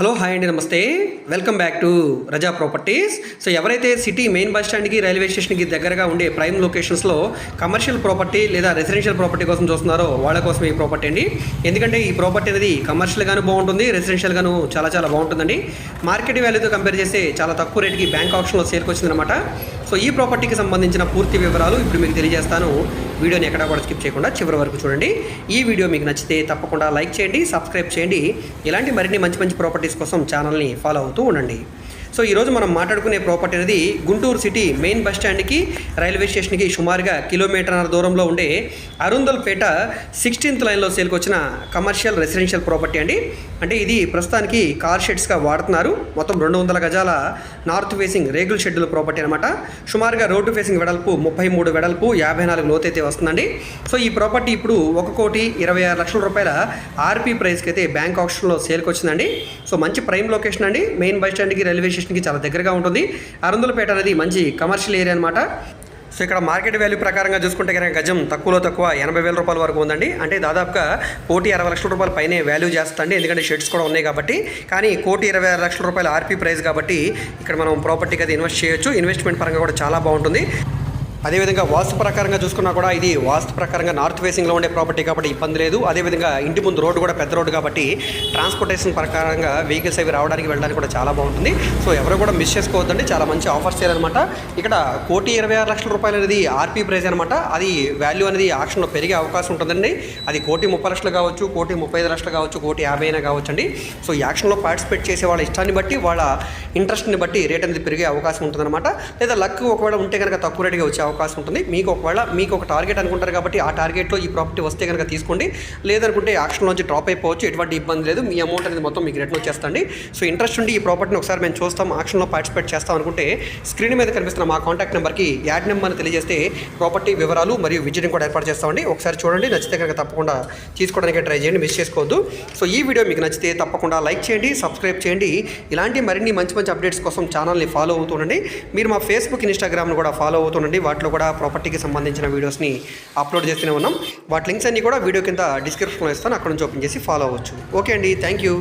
Hello hi అండి నమస్తే. Welcome back to Raza properties so ఎవరైతే సిటీ మెయిన్ బస్ స్టాండ్కి రైల్వే స్టేషన్కి దగ్గరగా ఉండే ప్రైమ్ లొకేషన్స్లో కమర్షియల్ ప్రాపర్టీ లేదా రెసిడెన్షియల్ ప్రాపర్టీ కోసం చూస్తున్నారో వాళ్ళ కోసం ఈ ప్రాపర్టీ అండి. ఎందుకంటే ఈ ప్రాపర్టీ అనేది కమర్షియల్గాను బాగుంటుంది రెసిడెన్షియల్గాను చాలా చాలా బాగుంటుందండి. మార్కెట్ వాల్యూతో కంపేర్ చేస్తే చాలా తక్కువ రేటుకి బ్యాంక్ ఆప్షన్లో సేల్కి వచ్చిందనమాట సో ఈ ప్రాపర్టీకి సంబంధించిన పూర్తి వివరాలు ఇప్పుడు మీకు తెలియజేస్తాను. వీడియోని ఎక్కడా కూడా స్కిప్ చేయకుండా చివరి వరకు చూడండి. ఈ వీడియో మీకు నచ్చితే తప్పకుండా లైక్ చేయండి సబ్స్క్రైబ్ చేయండి. ఇలాంటి మరిన్ని మంచి మంచి ప్రాపర్టీస్ కోసం ఛానల్ని ఫాలో అవుతూ ఉండండి. సో ఈరోజు మనం మాట్లాడుకునే ప్రాపర్టీ అనేది గుంటూరు సిటీ మెయిన్ బస్ స్టాండ్కి రైల్వే స్టేషన్కి సుమారుగా కిలోమీటర్న్నర దూరంలో ఉండే అరుందల్పేట సిక్స్టీన్త్ లైన్లో సేల్కి వచ్చిన కమర్షియల్ రెసిడెన్షియల్ ప్రాపర్టీ అండి. అంటే ఇది ప్రస్తుతానికి కార్ షెడ్స్గా వాడుతున్నారు. మొత్తం రెండు వందల గజాల నార్త్ ఫేసింగ్ రేగుల షెడ్యూల్ ప్రాపర్టీ అనమాట సుమారుగా రోడ్డు ఫేసింగ్ వెడల్పు ముప్పై మూడు వెడల్పు యాభై నాలుగు లోతైతే వస్తుందండి. సో ఈ ప్రాపర్టీ ఇప్పుడు ఒక కోటి ఇరవై ఆరు లక్షల రూపాయల ఆర్పీ ప్రైస్కి అయితే బ్యాంక్ ఆప్షన్లో సేల్కి వచ్చిందండి సో మంచి ప్రైమ్ లొకేషన్ అండి. మెయిన్ బస్ స్టాండ్కి రైల్వే స్టేషన్కి చాలా దగ్గరగా ఉంటుంది. అరుందులపేట అనేది మంచి కమర్షియల్ ఏరియా అనమాట సో ఇక్కడ మార్కెట్ వాల్యూ ప్రకారంగా చూసుకుంటే కనుక గజం తక్కువలో తక్కువ ఎనభై వేల రూపాయల వరకు ఉందండి. అంటే దాదాపుగా కోటి అరవై లక్షల రూపాయల పైనే వాల్యూ చేస్తుంది. ఎందుకంటే షెడ్స్ కూడా ఉన్నాయి కాబట్టి. కానీ కోటి ఇరవై ఆరు లక్షల రూపాయల ఆర్పీ ప్రైస్ కాబట్టి ఇక్కడ మనం ప్రాపర్టీకి అది ఇన్వెస్ట్ చేయొచ్చు. ఇన్వెస్ట్మెంట్ పరంగా కూడా చాలా బాగుంటుంది. అదేవిధంగా వాస్తు ప్రకారంగా చూసుకున్నా కూడా ఇది వాస్తు ప్రకారంగా నార్త్ ఫేసింగ్లో ఉండే ప్రాపర్టీ కాబట్టి ఇబ్బంది లేదు. అదేవిధంగా ఇంటి ముందు రోడ్డు కూడా పెద్ద రోడ్డు కాబట్టి ట్రాన్స్పోర్టేషన్ ప్రకారంగా వెహికల్స్ అవి రావడానికి వెళ్ళడానికి కూడా చాలా బాగుంటుంది. సో ఎవరు కూడా మిస్ చేసుకోవద్దండి. చాలా మంచి ఆఫర్స్ చేయాలన్నమాట. ఇక్కడ కోటి ఇరవై ఆరు లక్షల రూపాయలు అనేది ఆర్పీ ప్రైజ్ అనమాట అది వాల్యూ అనేది ఆక్షన్లో పెరిగే అవకాశం ఉంటుందండి. అది కోటి ముప్పై లక్షలు కావచ్చు కోటి ముప్పై ఐదు లక్షలు కావచ్చు కోటి యాభై అయినా కావచ్చు అండి సో ఈ యాక్షన్లో పార్టిసిపేట్ చేసే వాళ్ళ ఇష్టాన్ని బట్టి వాళ్ళ ఇంట్రెస్ట్ని బట్టి రేట్ అనేది పెరిగే అవకాశం ఉంటుందన్నమాట. లేదా లక్ ఒకవేళ ఉంటే కనుక తక్కువ రేటుగా వచ్చే అవకాశం ఉంటుంది. మీకు ఒకవేళ మీకు ఒక టార్గెట్ అనుకుంటారు కాబట్టి ఆ టార్గెట్లో ఈ ప్రాపర్టీ వస్తే కనుక తీసుకోండి. లేదనుకుంటే యాక్షన్లోంచి డ్రాప్ అయిపోవచ్చు. ఎటువంటి ఇబ్బంది లేదు. మీ అమౌంట్ అనేది మొత్తం మీకు రిటర్న్ వచ్చేస్తండి సో ఇంట్రెస్ట్ ఉండి ఈ ప్రాపర్టీని ఒకసారి మేము చూస్తాం. ఆక్షన్లో పార్టిసిపేట్ చేస్తాం అనుకుంటే స్క్రీన్ మీద కనిపిస్తున్న మా కాంటాక్ట్ నెంబర్కి యాడ్ నెంబర్ని తెలియజేస్తే ప్రాపర్టీ వివరాలు మరియు విజిటింగ్ కూడా ఏర్పాటు చేస్తామండి. ఒకసారి చూడండి. నచ్చితే కనుక తప్పకుండా తీసుకోవడానికి ట్రై చేయండి. మిస్ చేసుకోవద్దు. సో ఈ వీడియో మీకు నచ్చితే తప్పకుండా లైక్ చేయండి సబ్స్క్రైబ్ చేయండి. ఇలాంటి మరిన్ని మంచి మంచి అప్డేట్స్ కోసం ఛానల్ని ఫాలో అవుతుండండి మీరు మా ఫేస్బుక్ ఇన్స్టాగ్రామ్ను కూడా ఫాలో అవుతుండండి వాటిలో కూడా ప్రాపర్టీకి సంబంధించిన వీడియోస్ని అప్లోడ్ చేస్తూనే ఉన్నాం. వాటి లింక్స్ అన్నీ కూడా వీడియో కింద డిస్క్రిప్షన్లో ఇస్తాను. అక్కడ నుంచి ఓపెన్ చేసి ఫాలో అవ్వచ్చు. ఓకే అండి. Thank you